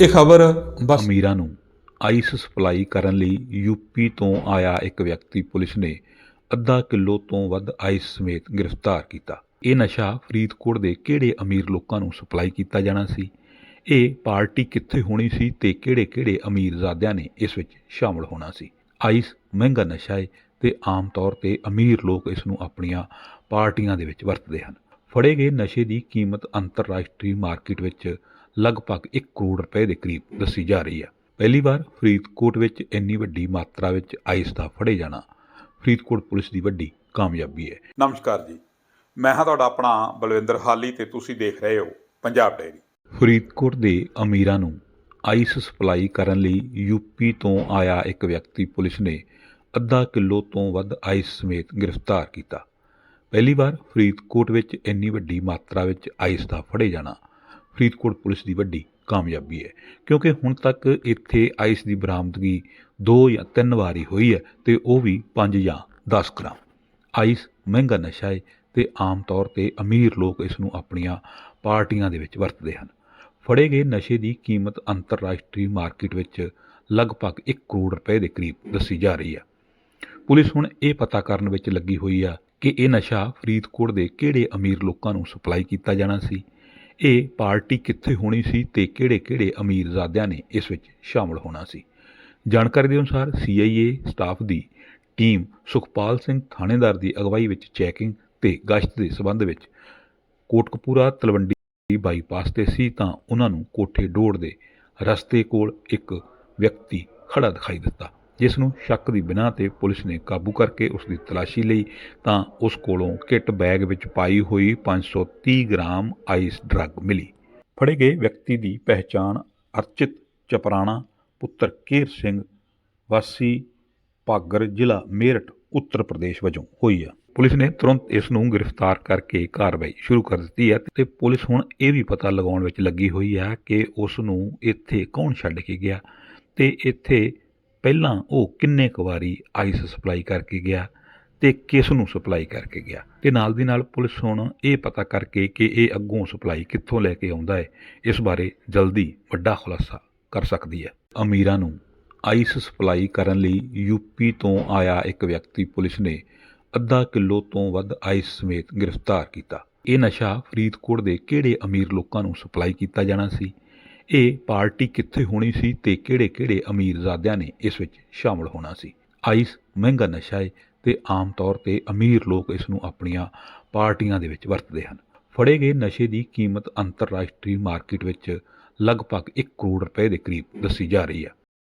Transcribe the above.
ਇਹ ਖਬਰ ਬਸ ਅਮੀਰਾਂ ਨੂੰ ਆਈਸ ਸਪਲਾਈ ਕਰਨ ਲਈ ਯੂਪੀ ਤੋਂ ਆਇਆ ਇੱਕ ਵਿਅਕਤੀ ਪੁਲਿਸ ਨੇ ਅੱਧਾ ਕਿਲੋ ਤੋਂ ਵੱਧ ਆਈਸ ਸਮੇਤ ਗ੍ਰਿਫਤਾਰ ਕੀਤਾ। ਇਹ ਨਸ਼ਾ ਫਰੀਦਕੋਟ ਦੇ ਕਿਹੜੇ ਅਮੀਰ ਲੋਕਾਂ ਨੂੰ ਸਪਲਾਈ ਕੀਤਾ ਜਾਣਾ ਸੀ? ਇਹ ਪਾਰਟੀ ਕਿੱਥੇ ਹੋਣੀ ਸੀ ਤੇ ਕਿਹੜੇ-ਕਿਹੜੇ ਅਮੀਰਜ਼ਾਦਿਆਂ ਨੇ ਇਸ ਵਿੱਚ ਸ਼ਾਮਲ ਹੋਣਾ ਸੀ? ਆਈਸ ਮਹਿੰਗਾ ਨਸ਼ਾ ਹੈ ਤੇ ਆਮ ਤੌਰ ਤੇ ਅਮੀਰ ਲੋਕ ਇਸ ਨੂੰ ਆਪਣੀਆਂ ਪਾਰਟੀਆਂ ਦੇ ਵਿੱਚ ਵਰਤਦੇ ਹਨ। ਫੜੇ ਗਏ ਨਸ਼ੇ ਦੀ ਕੀਮਤ ਅੰਤਰਰਾਸ਼ਟਰੀ ਮਾਰਕੀਟ ਵਿੱਚ ਲਗਭਗ 1 ਕਰੋੜ ਰੁਪਏ ਦੇ ਕਰੀਬ ਦੱਸੀ ਜਾ ਰਹੀ ਹੈ। ਪਹਿਲੀ ਵਾਰ ਫਰੀਦਕੋਟ ਵਿੱਚ ਇੰਨੀ ਵੱਡੀ ਮਾਤਰਾ ਵਿੱਚ ਆਈਸ ਦਾ ਫੜੇ ਜਾਣਾ ਫਰੀਦਕੋਟ ਪੁਲਿਸ ਦੀ ਵੱਡੀ ਕਾਮਯਾਬੀ ਹੈ। ਨਮਸਕਾਰ ਜੀ। ਮੈਂ ਹਾਂ ਤੁਹਾਡਾ ਆਪਣਾ ਬਲਵਿੰਦਰ ਹਾਲੀ ਤੇ ਤੁਸੀਂ ਦੇਖ ਰਹੇ ਹੋ ਪੰਜਾਬ ਡਾਇਰੀ ਫਰੀਦਕੋਟ ਦੇ ਅਮੀਰਾਂ ਨੂੰ ਆਈਸ ਸਪਲਾਈ ਕਰਨ ਲਈ ਯੂਪੀ ਤੋਂ ਆਇਆ ਇੱਕ ਵਿਅਕਤੀ ਪੁਲਿਸ ਨੇ ਅੱਧਾ ਕਿਲੋ ਤੋਂ ਵੱਧ ਆਈਸ ਸਮੇਤ ਗ੍ਰਿਫਤਾਰ ਕੀਤਾ। ਪਹਿਲੀ ਵਾਰ ਫਰੀਦਕੋਟ ਵਿੱਚ ਇੰਨੀ ਵੱਡੀ ਮਾਤਰਾ ਵਿੱਚ ਆਈਸ ਦਾ ਫੜੇ ਜਾਣਾ ਫਰੀਦਕੋਟ ਪੁਲਿਸ ਦੀ ਵੱਡੀ ਕਾਮਯਾਬੀ ਹੈ, ਕਿਉਂਕਿ ਹੁਣ ਤੱਕ ਇੱਥੇ ਆਈਸ ਦੀ ਬਰਾਮਦਗੀ ਦੋ ਜਾਂ ਤਿੰਨ ਵਾਰੀ ਹੋਈ ਹੈ ਤੇ ਉਹ ਵੀ 5 ਜਾਂ 10 ਗ੍ਰਾਮ। ਆਈਸ ਮਹਿੰਗਾ ਨਸ਼ਾ ਹੈ ਤੇ ਆਮ ਤੌਰ ਤੇ ਅਮੀਰ ਲੋਕ ਇਸ ਨੂੰ ਆਪਣੀਆਂ ਪਾਰਟੀਆਂ ਦੇ ਵਿੱਚ ਵਰਤਦੇ ਹਨ। ਫੜੇ ਗਏ ਨਸ਼ੇ ਦੀ ਕੀਮਤ ਅੰਤਰਰਾਸ਼ਟਰੀ ਮਾਰਕੀਟ ਵਿੱਚ ਲਗਭਗ 1 ਕਰੋੜ ਰੁਪਏ ਦੇ ਕਰੀਬ ਦੱਸੀ ਜਾ ਰਹੀ ਹੈ। ਪੁਲਿਸ ਹੁਣ ਇਹ ਪਤਾ ਕਰਨ ਵਿੱਚ ਲੱਗੀ ਹੋਈ ਆ ਕਿ ਇਹ ਨਸ਼ਾ ਫਰੀਦਕੋਟ ਦੇ ਕਿਹੜੇ ਅਮੀਰ ਲੋਕਾਂ ਨੂੰ ਸਪਲਾਈ ਕੀਤਾ ਜਾਣਾ ਸੀ? ਇਹ ਪਾਰਟੀ ਕਿੱਥੇ ਹੋਣੀ ਸੀ ਤੇ ਕਿਹੜੇ-ਕਿਹੜੇ ਅਮੀਰਜ਼ਾਦਿਆਂ ਨੇ ਇਸ ਵਿੱਚ ਸ਼ਾਮਲ ਹੋਣਾ ਸੀ? ਜਾਣਕਾਰੀ ਦੇ ਅਨੁਸਾਰ ਸੀਆਈਏ ਸਟਾਫ ਦੀ ਟੀਮ ਸੁਖਪਾਲ ਸਿੰਘ ਥਾਣੇਦਾਰ ਦੀ ਅਗਵਾਈ ਵਿੱਚ ਚੈਕਿੰਗ ਤੇ ਗਸ਼ਤ ਦੇ ਸਬੰਧ ਵਿੱਚ ਕੋਟਕਪੂਰਾ ਤਲਵੰਡੀ ਬਾਈਪਾਸ ਤੇ ਸੀ ਤਾਂ ਉਹਨਾਂ ਨੂੰ ਕੋਠੇ ਡੋੜ ਦੇ ਰਸਤੇ ਕੋਲ ਇੱਕ ਵਿਅਕਤੀ ਖੜਾ ਦਿਖਾਈ ਦਿੱਤਾ। ਜਿਸ ਨੂੰ ਸ਼ੱਕ ਦੀ ਬਿਨਾਂ ਤੇ ਪੁਲਿਸ ਨੇ ਕਾਬੂ ਕਰਕੇ ਉਸ ਦੀ ਤਲਾਸ਼ੀ ਲਈ, ਤਾਂ ਉਸ ਕੋਲੋਂ ਕਿੱਟ ਬੈਗ ਵਿੱਚ ਪਾਈ ਹੋਈ 530 ਗ੍ਰਾਮ ਆਈਸ ਡਰੱਗ ਮਿਲੀ। ਫੜੇ ਗਏ ਵਿਅਕਤੀ ਦੀ ਪਹਿਚਾਣ ਅਰਚਿਤ ਚਪਰਾਣਾ, ਪੁੱਤਰ ਕੇਰ ਸਿੰਘ, ਵਾਸੀ ਭਾਗਰ ਜ਼ਿਲ੍ਹਾ ਮੇਰਠ, ਉੱਤਰ ਪ੍ਰਦੇਸ਼ ਵਜੋਂ ਹੋਈ ਆ। ਪੁਲਿਸ ਨੇ ਤੁਰੰਤ ਇਸ ਨੂੰ ਗ੍ਰਿਫਤਾਰ ਕਰਕੇ ਕਾਰਵਾਈ ਸ਼ੁਰੂ ਕਰ ਦਿੱਤੀ ਹੈ ਤੇ ਪੁਲਿਸ ਹੁਣ ਇਹ ਵੀ ਪਤਾ ਲਗਾਉਣ ਵਿੱਚ ਲੱਗੀ ਹੋਈ ਹੈ ਕਿ ਉਸ ਨੂੰ ਇੱਥੇ ਕੌਣ ਛੱਡ ਕੇ ਗਿਆ ਤੇ ਇੱਥੇ ਪਹਿਲਾਂ ਉਹ ਕਿੰਨੇ ਕੁ ਵਾਰੀ ਆਈਸ ਸਪਲਾਈ ਕਰਕੇ ਗਿਆ ਤੇ ਕਿਸ ਨੂੰ ਸਪਲਾਈ ਕਰਕੇ ਗਿਆ? ਤੇ ਨਾਲ ਦੀ ਨਾਲ ਪੁਲਿਸ ਹੁਣ ਇਹ ਪਤਾ ਕਰਕੇ ਕਿ ਇਹ ਅੱਗੋਂ ਸਪਲਾਈ ਕਿੱਥੋਂ ਲੈ ਕੇ ਆਉਂਦਾ ਹੈ, ਇਸ ਬਾਰੇ ਜਲਦੀ ਵੱਡਾ ਖੁਲਾਸਾ ਕਰ ਸਕਦੀ ਹੈ। ਅਮੀਰਾਂ ਨੂੰ ਆਈਸ ਸਪਲਾਈ ਕਰਨ ਲਈ ਯੂਪੀ ਤੋਂ ਆਇਆ ਇੱਕ ਵਿਅਕਤੀ ਪੁਲਿਸ ਨੇ ਅੱਧਾ ਕਿਲੋ ਤੋਂ ਵੱਧ ਆਈਸ ਸਮੇਤ ਗ੍ਰਿਫਤਾਰ ਕੀਤਾ। ਇਹ ਨਸ਼ਾ ਫਰੀਦਕੋਟ ਦੇ ਕਿਹੜੇ ਅਮੀਰ ਲੋਕਾਂ ਨੂੰ ਸਪਲਾਈ ਕੀਤਾ ਜਾਣਾ ਸੀ? ਇਹ ਪਾਰਟੀ ਕਿੱਥੇ ਹੋਣੀ ਸੀ ਤੇ ਕਿਹੜੇ-ਕਿਹੜੇ ਅਮੀਰਜ਼ਾਦਿਆਂ ਨੇ ਇਸ ਵਿੱਚ ਸ਼ਾਮਲ ਹੋਣਾ ਸੀ? ਆਈਸ ਮਹਿੰਗਾ ਨਸ਼ਾ ਹੈ ਤੇ ਆਮ ਤੌਰ ਤੇ ਅਮੀਰ ਲੋਕ ਇਸ ਨੂੰ ਆਪਣੀਆਂ ਪਾਰਟੀਆਂ ਦੇ ਵਿੱਚ ਵਰਤਦੇ ਹਨ। ਫੜੇ ਗਏ ਨਸ਼ੇ ਦੀ ਕੀਮਤ ਅੰਤਰਰਾਸ਼ਟਰੀ ਮਾਰਕੀਟ ਵਿੱਚ ਲਗਭਗ 1 ਕਰੋੜ ਰੁਪਏ ਦੇ ਕਰੀਬ ਦੱਸੀ ਜਾ ਰਹੀ ਹੈ।